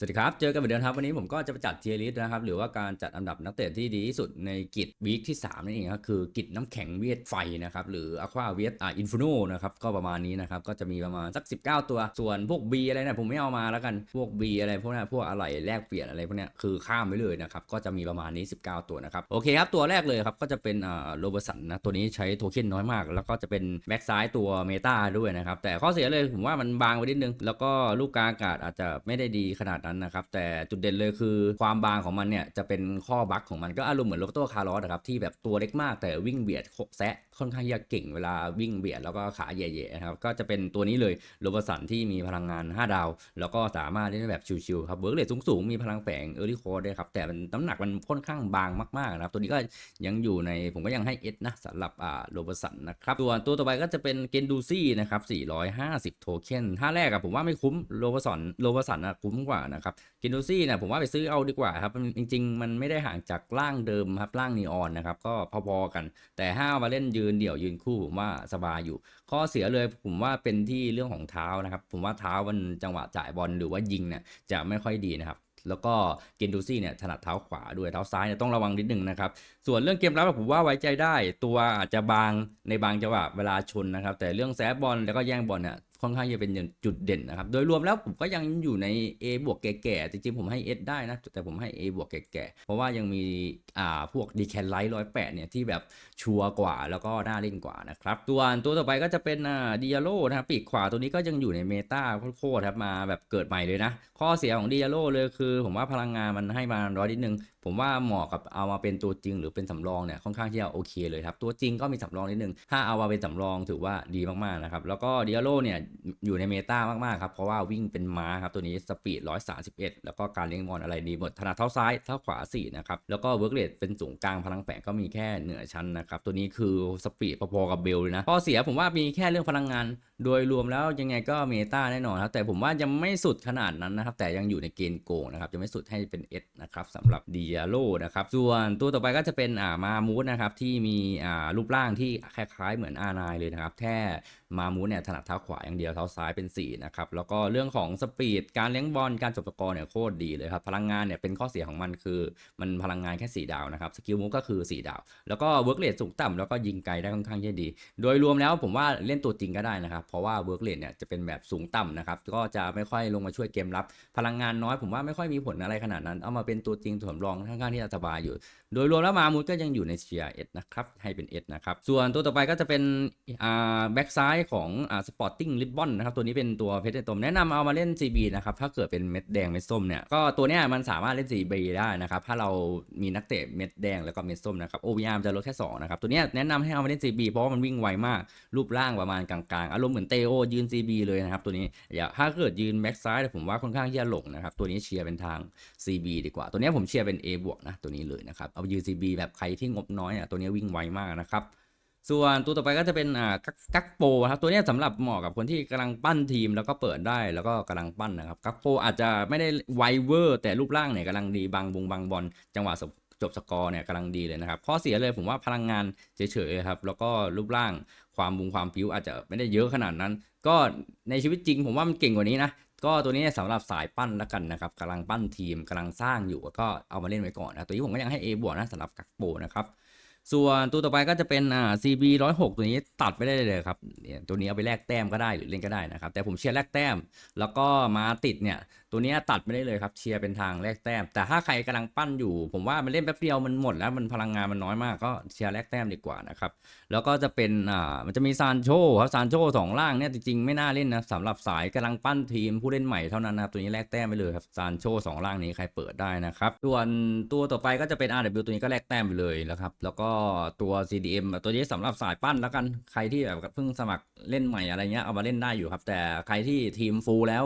สวัสดีครับ เจอกันเหมือนเดิมครับ วันนี้ผมก็จะไปจัดเทียร์ลิสต์นะครับ หรือว่าการจัดอันดับนักเตะที่ดีที่สุดในกิจวีคที่ 3 นั่นเองครับคือกิจน้ำแข็งเวียดไฟนะครับ หรืออควาเวียดอ่าอินฟิโนนะครับ ก็ประมาณนี้นะครับ ก็จะมีประมาณสัก 19 ตัว ส่วนพวก B อะไรเนี่ยผมไม่เอามาแล้วกัน พวก B อะไรพวกเนี้ยพวกอะไรแลกเปลี่ยนอะไรพวกเนี้ยคือข้ามไปเลยนะครับ ก็จะมีประมาณนี้ 19 ตัวนะครับ โอเคครับ ตัวแรกเลยครับ ก็จะเป็นอ่าโรเบสันนะ ตัวนี้ใช้โทเค็นน้อยมาก แล้วก็จะเป็นแบ็กซ้ายตัวเมตาด้วยนะครับ แต่ข้อเสียเลยผมว่ามันบางไปนิดนึง แล้วก็ลูกกลางอากาศอาจจะไม่ได้ดีขนาดนั้นนะครับ แต่จุดเด่นเลยคือความบางของมันเนี่ยจะเป็นข้อบั๊กของมันก็อารมณ์เหมือนโรโตคาร์ลอสนะครับที่แบบตัวเล็กมากแต่วิ่งเบียดแซะค่อนข้างที่จะเก่งเวลาวิ่งเบียดแล้วก็ขาแย่ๆนะครับก็จะเป็นตัวนี้เลยโรบสันที่มีพลังงาน 5 ดาว แล้วก็สามารถเล่นแบบชิวๆครับเวิร์กเลทสูงๆมีพลังแฝงเออร์ลี่โคด้วยครับแต่มันน้ำหนักมันค่อนข้างบางมากๆนะครับตัวนี้ก็ยังอยู่ในผมก็ยังให้เอสนะสำหรับอ่าโรบสันนะครับส่วนตัวต่อไปก็จะเป็นเกนดูซี่นะครับ450 โทเค็นถ้าแรกอะผมว่าไม่คุ้มโรบสันโรบสันอะคุ้มกว่านะครับกินดูซี่เนี่ยผมว่าไปซื้อเอาดีกว่าครับจริง ๆ มันไม่ได้ห่างจากร่างเดิมครับร่างนีออนนะครับก็พอๆกัน แต่ถ้ามาเล่นยืนเดี่ยวยืนคู่ผมว่าสบายอยู่ ข้อเสียเลยผมว่าเป็นที่เรื่องของเท้านะครับผมว่าเท้ามันจังหวะจ่ายบอลหรือว่ายิงเนี่ยจะไม่ค่อยดีนะครับแล้วก็เกนดูซี่เนี่ยถนัดเท้าขวาด้วยเท้าซ้ายเนี่ยต้องระวังนิดนึงนะครับ ส่วนเรื่องเกมรับผมว่าไว้ใจได้ ตัวอาจจะบางในบางจังหวะเวลาชนนะครับ แต่เรื่องแซฟบอลแล้วก็แย่งบอลเนี่ย ค่อนข้างจะเป็นจุดเด่นนะครับ โดยรวมแล้วผมก็ยังอยู่ใน A บวกแก่ๆจริงๆผมให้ S ได้นะ แต่ผมให้ A บวกแก่ๆเพราะว่ายังมีอ่าพวกดีแคนไลท์ร้อยแปดเนี่ยที่แบบชัวร์กว่าแล้วก็น่าเล่นกว่านะครับตัวตัวต่อไปก็จะเป็นอ่าดิอาโลนะครับปีกขวาตัวนี้ก็ยังอยู่ในเมตาโคตรครับมาแบบเกิดใหม่เลยนะ ข้อเสียของดิอาโลเลยคือ ผมว่าพลังงานมันให้มาร้อยนิดนึงผมว่าเหมาะกับเอามาเป็นตัวจริงหรือเป็นสำรองเนี่ยค่อนข้างที่จะโอเคเลยครับตัวจริงก็มีสำรองนิดนึงถ้าเอามาเป็นสำรองถือว่าดีมากๆนะครับแล้วก็ดิอาโลเนี่ยอยู่ในเมตามากๆครับเพราะว่าวิ่งเป็นม้าครับตัวนี้สปีด 131 แล้วก็การเลี้ยงบอลอะไรดีหมดถนัดเท้าซ้ายเท้าขวา4นะครับแล้วก็เวิร์กเรทเป็นสูงกลางพลังแฝงก็มีแค่เหนือชั้นนะครับตัวนี้คือสปีดพอๆกับเบลเลยนะข้อเสียผมว่ามีแค่เรื่องพลังงาน โดยรวมแล้วยังไงก็เมตาแน่นอนครับแต่ผมว่ายังไม่สุดขนาดนั้นนะครับแต่ยังอยู่ในเกณฑ์โกงนะครับยังไม่สุดให้เป็น S นะครับสำหรับเดิอาโลนะครับส่วนตัวต่อไปก็จะเป็นอ่ามามูดนะครับที่มีอ่ารูปร่างที่คล้ายๆเหมือนอานายเลยนะครับแค่มามูดเนี่ยถนัดเท้าขวาอย่างเดียวเท้าซ้ายเป็น 4 นะครับ แล้วก็เรื่องของสปีดการเลี้ยงบอลการจบสกอร์เนี่ยโคตรดีเลยครับ พลังงานเนี่ยเป็นข้อเสียของมันคือมันพลังงานแค่ 4 ดาวนะครับ สกิลมูฟก็คือ 4 ดาว แล้วก็เวิร์กเรทสูงต่ำแล้วก็ยิงไกลได้ค่อนข้างจะดี โดยรวมแล้วผมว่าเล่นตัวจริงก็ได้นะครับ เพราะว่าเวิร์กเรทเนี่ยจะเป็นแบบสูงต่ำนะครับ ก็จะไม่ค่อยลงมาช่วยเกมรับ พลังงานน้อยผมว่าไม่ค่อยมีผลอะไรขนาดนั้น เอามาเป็นตัวจริงสำรองค่อนข้างที่จะสบายอยู่ โดยรวมแล้วมามูดก็ยังอยู่ในเชียร์เอนะครับให้เป็นเอนะครับส่วนตัวต่อไปก็จะเป็นอ่าแบ็กซ้ายของอ่าสปอร์ติ้งลิบบอนนะครับตัวนี้เป็นตัวเพชรตมแนะนำเอามาเล่น CB นะครับถ้าเกิดเป็นเม็ดแดงเม็ดส้มเนี่ยก็ตัวเนี้ยมันสามารถเล่น CB ได้นะครับถ้าเรามีนักเตะเม็ดแดงแล้วก็เม็ดส้มนะครับ OVR จะลดแค่สองนะครับตัวเนี้ยแนะนำให้เอามาเล่น CB เพราะว่ามันวิ่งไวมากรูปร่างประมาณกลางๆอารมณ์เหมือนเตโอยืน CB เลยนะครับตัวนี้อย่าถ้าเกิดยืนแบ็กซ้ายผมว่าค่อนข้างที่จะหลงนะครับตัวนี้เชียร์เป็นทาง CB ดีกว่า ตัวนี้ผมเชียร์เป็น A บวกนะตัวนี้เลยนะครับเอายืน CB แบบใครที่งบน้อยอะตัวนี้วิ่งไวมากนะครับ ส่วนตัวต่อไปก็จะเป็นอ่ากักกักโปครับตัวนี้ยสำหรับเหมาะกับคนที่กำลังปั้นทีมแล้วก็เปิดได้แล้วก็กำลังปั้นนะครับกักโปอาจจะไม่ได้ไวเวอร์แต่รูปร่างเนี่ยกำลังดีบางบงบางบอลจังหวะจบสกอร์เนี่ยกำลังดีเลยนะครับข้อเสียเลยผมว่าพลังงานเฉยๆครับแล้วก็รูปร่างความบุงความผิวอาจจะไม่ได้เยอะขนาดนั้น ก็ในชีวิตจริงผมว่ามันเก่งกว่านี้นะก็ตัวนี้สำหรับสายปั้นแล้วกันนะครับกำลังปั้นทีมกำลังสร้างอยู่ก็เอามาเล่นไว้ก่อนนะตัวนี้ผมก็ยังให้ A บวกนะสำหรับกักโปนะครับ ส่วนตัวต่อไปก็จะเป็นอ่า CB 106ตัวนี้ตัดไปได้เลยครับเนี่ยตัวนี้เอาไปแลกแต้มก็ได้หรือเล่นก็ได้นะครับ แต่ผมเชียร์แลกแต้ม แล้วก็มาติดเนี่ย ตัวนี้ตัดไม่ได้เลยครับ เชียร์เป็นทางแลกแต้ม แต่ถ้าใครกำลังปั้นอยู่ ผมว่ามันเล่นแป๊บเดียวมันหมดแล้วมันพลังงานมันน้อยมากก็เชียร์แลกแต้มดีกว่านะครับแล้วก็จะเป็นอ่ามันจะมีซานโชครับซานโชสองล่างเนี่ยจริงๆไม่น่าเล่นนะสำหรับสายกำลังปั้นทีมผู้เล่นใหม่เท่านั้นนะตัวนี้แลกแต้มไปเลยครับซานโชสองล่างนี้ใครเปิดได้นะครับส่วนตัวต่อไปก็จะเป็น RW ตัวนี้ก็แลกแต้มไปเลยแล้วครับแล้วก็ตัว CDM ตัวนี้สำหรับสายปั้นแล้วกันใครที่แบบเพิ่งสมัครเล่นใหม่อะไรเงี้ยเอามาเล่นได้อยู่ครับ แต่ใครที่ทีมฟูลแล้ว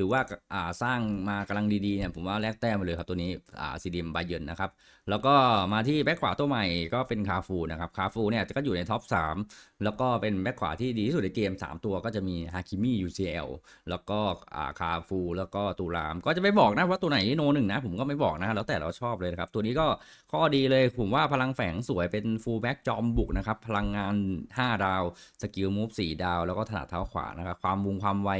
รือว่าอ่าสร้างมากำลังดีๆเนี่ยผมว่าแลกแต้มไปเลยครับตัวนี้อ่าซีดีมบาเยนนะครับแล้วก็มาที่แบ็คขวาตัวใหม่ก็เป็นคาฟูนะครับคาฟูเนี่ยก็อยู่ในท็อป 3 แล้วก็เป็นแบ็คขวาที่ดีที่สุดในเกม 3 ตัวก็จะมีฮาคิมิ UCL แล้วก็อ่าคาฟูแล้วก็ตูราม ก็จะไม่บอกนะว่าตัวไหนโนหนึ่งนะผมก็ไม่บอกนะแล้วแต่เราชอบเลยนะครับตัวนี้ก็ข้อดีเลยผมว่าพลังแฝงสวยเป็นฟูลแบ็กจอมบุกนะครับพลังงาน 5 ดาว สกิลมูฟ4ดาว แล้วก็ถนัดเท้าขวานะครับความวุงความไว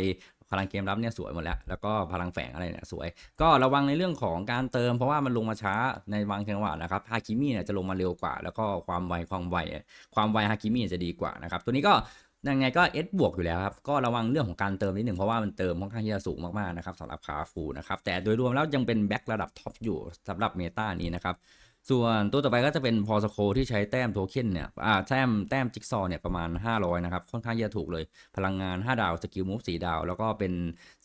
พลังเกมรับเนี่ยสวยหมดแล้ว แล้วก็พลังแฝงอะไรเนี่ยสวย ก็ระวังในเรื่องของการเติม เพราะว่ามันลงมาช้าในบางจังหวะนะครับฮาคิมิเนี่ยจะลงมาเร็วกว่า แล้วก็ความไวความไวความไวฮาคิมิจะดีกว่านะครับตัวนี้ก็ยังไงก็เอสบวกอยู่แล้วครับ ก็ระวังเรื่องของการเติมนิดหนึ่งเพราะว่ามันเติมค่อนข้างที่จะสูงมากๆนะครับสำหรับคาฟูนะครับ แต่โดยรวมแล้วยังเป็นแบ็คระดับท็อปอยู่สำหรับเมตานี้นะครับ ส่วนตัวต่อไปก็จะเป็นพอสโคที่ใช้แต้มโทเค็นเนี่ยอ่าแต้มแต้มจิ๊กซอเนี่ยประมาณ 500 นะครับ ค่อนข้างจะถูกเลย พลังงาน 5 ดาวสกิลมูฟ4ดาว แล้วก็เป็น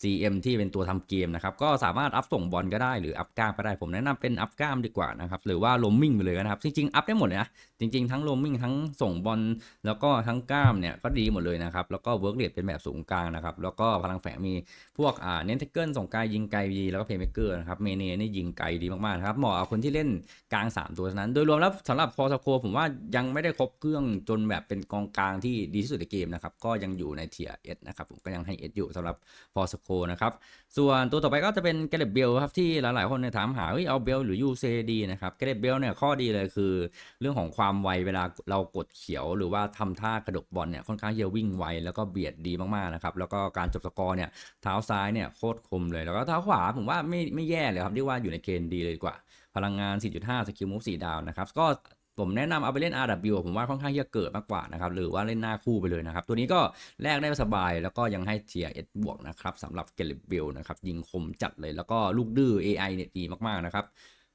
CM ที่เป็นตัวทำเกมนะครับ ก็สามารถอัพส่งบอลก็ได้หรืออัพกล้ามก็ได้ ผมแนะนำเป็นอัพกล้ามดีกว่านะครับ หรือว่าลมมิ่งไปเลยนะครับ จริงๆ อัพได้หมดเลยนะ จริงๆ ทั้งลมมิ่งทั้งส่งบอลแล้วก็ทั้งกล้ามเนี่ยก็ดีหมดเลยนะครับ แล้วก็เวิร์กเรทเป็นแบบสูงกลางนะครับ แล้วก็พลังแฝงมีพวกอ่าเน้นเทคเกิลส่งไกลยิงไกลดีแล้วก็เพย์เมเกอร์นะครับเมเนนี่ยิงไกลดีมากๆนะครับเหมาะกับคนที่เล่นกลาง3ตัวนั้น โดยรวมแล้วสำหรับพอสโคผมว่ายังไม่ได้ครบเครื่องจนแบบเป็นกองกลางที่ดีที่สุดในเกมนะครับ ก็ยังอยู่ในเทียเอสนะครับผมก็ยังให้เอสอยู่สำหรับพอสโคนะครับ ส่วนตัวต่อไปก็จะเป็นเกเรตเบลครับที่หลายๆคนเนี่ยถามหาเฮ้ยเอาเบลหรือยูเซดีนะครับเกเรตเบลเนี่ยข้อดีเลยคือ เรื่องของความไวเวลาเรากดเขียวหรือว่าทำท่ากระดกบอลเนี่ยค่อนข้างจะวิ่งไวแล้วก็เบียดดีมากๆนะครับแล้วก็การจบสกอร์เนี่ยเท้าซ้ายเนี่ยโคตรคมเลยแล้วก็เท้าขวาผมว่าไม่ไม่แย่เลยครับเรียกว่าอยู่ในเกณฑ์ดีเลยดีกว่า พลังงาน 4.5 สกิลมูฟ4ดาวนะครับ ก็ผมแนะนำเอาไปเล่น RW ผมว่าค่อนข้างที่จะเกิดมากกว่านะครับ หรือว่าเล่นหน้าคู่ไปเลยนะครับ ตัวนี้ก็แลกได้สบายแล้วก็ยังให้เทียเบวกนะครับสำหรับเกลิบเบลนะครับ ยิงคมจัดเลยแล้วก็ลูกดื้อ AI เนี่ยดีมากๆนะครับ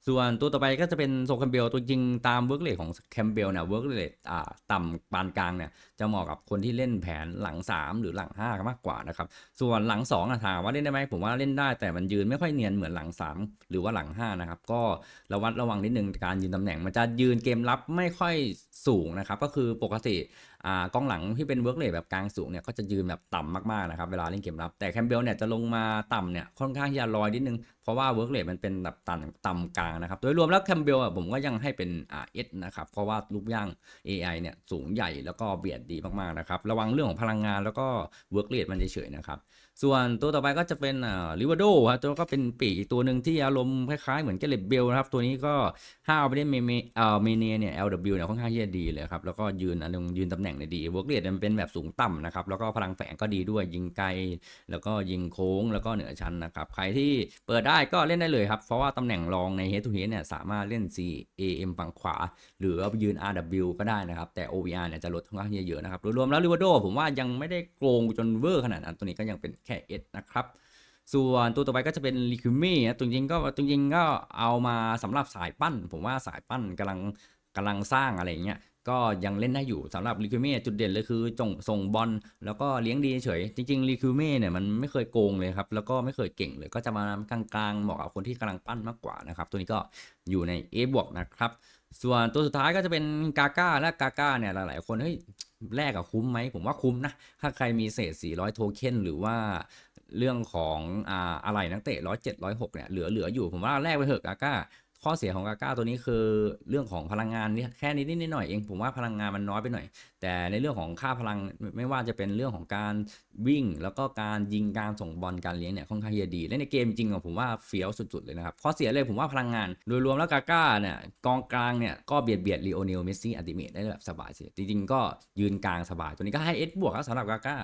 ส่วนตัวต่อไปก็จะเป็นโซแคมเบลตัวจริงตามเวิร์กเลทของแคมเบลเนี่ยเวิร์กเลทต่ำปานกลางเนี่ยจะเหมาะกับคนที่เล่นแผนหลัง 3 หรือหลัง 5 มากกว่านะครับ ส่วนหลัง2อะถามว่าเล่นได้ไหมผมว่าเล่นได้แต่มันยืนไม่ค่อยเนียนเหมือนหลัง 3 หรือว่าหลัง 5 นะครับ ก็ระวัดระวังนิดนึงการยืนตำแหน่ง มันจะยืนเกมรับไม่ค่อยสูงนะครับ ก็คือปกติอ่ากองหลังที่เป็นเวิร์กเลทแบบกลางสูงเนี่ยก็จะยืนแบบต่ำมากๆนะครับเวลาเล่นเกมรับ แต่แคมเบลเนี่ยจะลงมาต่ำเนี่ยค่อนข้างจะลอยนิดนึงเพราะว่าเวิร์กเลทมันเป็นแบบต่ำต่ำกลางนะครับ โดยรวมแล้วแคมเบลผมก็ยังให้เป็นเอสนะครับ เพราะว่ารูปย่าง AI เนี่ยสูงใหญ่แล้วก็เบียดดีมากๆนะครับ ระวังเรื่องของพลังงานแล้วก็เวิร์กเลทมันเฉยๆนะครับ ส่วนตัวต่อไปก็จะเป็นอ่าลิวาโดครับตัวก็เป็นปีอีกตัวหนึ่งที่อารมณ์คล้ายๆเหมือนเกเรเบลนะครับ ตัวนี้ก็ถ้าเอาไปเล่นเมเมเอ่อเมเนเนี่ย LW เนี่ยค่อนข้างที่จะดีเลยครับแล้วก็ยืนอันนึงยืนตำแหน่งเนี่ยดีเวิร์กเลทมันเป็นแบบสูงต่ำนะครับแล้วก็พลังแฝงก็ดีด้วยยิงไกล แล้วก็ยิงโค้งแล้วก็เหนือชั้นนะครับใครที่เปิดได้ก็เล่นได้เลยครับเพราะว่าตำแหน่งรองใน head to head เนี่ยสามารถเล่น C A M ฝั่งขวา หรือเอายืน R W ก็ได้นะครับ แต่ O V R เนี่ยจะลดค่อนข้างเยอะๆนะครับ รวมๆแล้วลิวาโดผมว่ายังไม่ได้โกงจนเวอร์ขนาดนั้นตัวนี้ก็ยังเป็นแค่ S นะครับส่วนตัวต่อไปก็จะเป็นลิคิมี่นะตัวจริงก็ตัวจริงก็เอามาสำหรับสายปั้น ผมว่าสายปั้นกำลังกำลังสร้างอะไรเงี้ย ก็ยังเล่นได้อยู่สำหรับลิคิเม่จุดเด่นเลยคือจงส่งบอลแล้วก็เลี้ยงดีเฉย จริงๆลิคิเม่เนี่ยมันไม่เคยโกงเลยครับ แล้วก็ไม่เคยเก่งเลย ก็จะมากลางๆเหมาะกับคนที่กำลังปั้นมากกว่านะครับ ตัวนี้ก็อยู่ใน A บวกนะครับ ส่วนตัวสุดท้ายก็จะเป็นกาก้าและกาก้าเนี่ยหลายๆคนเฮ้ยแลกกับคุ้มไหมผมว่าคุ้มนะ ถ้าใครมีเศษ 400 โทเค็นหรือว่าเรื่องของอ่าอะไรนักเตะ107 106เนี่ยเหลือเหลืออยู่ผมว่าแลกไปเถอะกาก้า ข้อเสียของกาก้าตัวนี้คือเรื่องของพลังงานนี่แค่นิดนิดหน่อยเองผมว่าพลังงานมันน้อยไปหน่อย แต่ในเรื่องของค่าพลังไม่ว่าจะเป็นเรื่องของการวิ่ง แล้วก็การยิงการส่งบอลการเลี้ยงเนี่ยค่อนข้างจะดีและในเกมจริงขอะผมว่าเฟี้ยวสุดๆเลยนะครับข้อเสียเลยผมว่าพลังงาน โดยรวมแล้วกาก้าเนี่ยกองกลางเนี่ยก็เบียดเบียดลีโอเนลเมสซี่อัติเมตได้แบบสบายสิจริงๆ ก็ยืนกลางสบายตัวนี้ก็ให้เอสบวกครับสำหรับกาก้า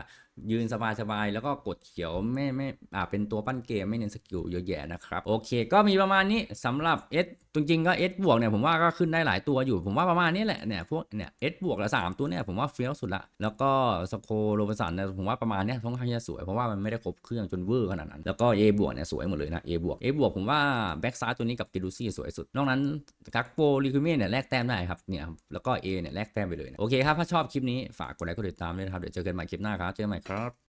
ยืนสบายๆ แล้วก็กดเขียวไม่ไม่อ่าเป็นตัวปั้นเกมไม่เน้นสกิลเยอะแยะนะครับ โอเค ก็มีประมาณนี้สำหรับ S จริงๆก็ S บวกเนี่ยผมว่าก็ขึ้นได้หลายตัวอยู่ ผมว่าประมาณนี้แหละเนี่ยพวกเนี่ย S บวกละสามตัวเนี่ยผมว่าเฟี้ยวสุดละ แล้วก็สโคโรบสันเนี่ยผมว่าประมาณเนี้ยค่อนข้างจะสวย เพราะว่ามันไม่ได้ครบเครื่องจนเวอร์ขนาดนั้น แล้วก็ A บวกเนี่ยสวยหมดเลยนะ A บวก A บวกผมว่าแบ็กซ้ายตัวนี้กับกิดูซี่สวยสุด นอกนั้นกักโปลิคูเม่เนี่ยแลกแต้มได้ครับเนี่ยแล้วก็ A เนี่ยแลกแต้มไปเลยนะโอเคครับถ้าชอบคลิปนี้ฝากกดไลค์กดติดตามด้วยนะครับเดี๋ยวเจอกันใหม่คลิปหน้าครับเจอกันใหม่ครับ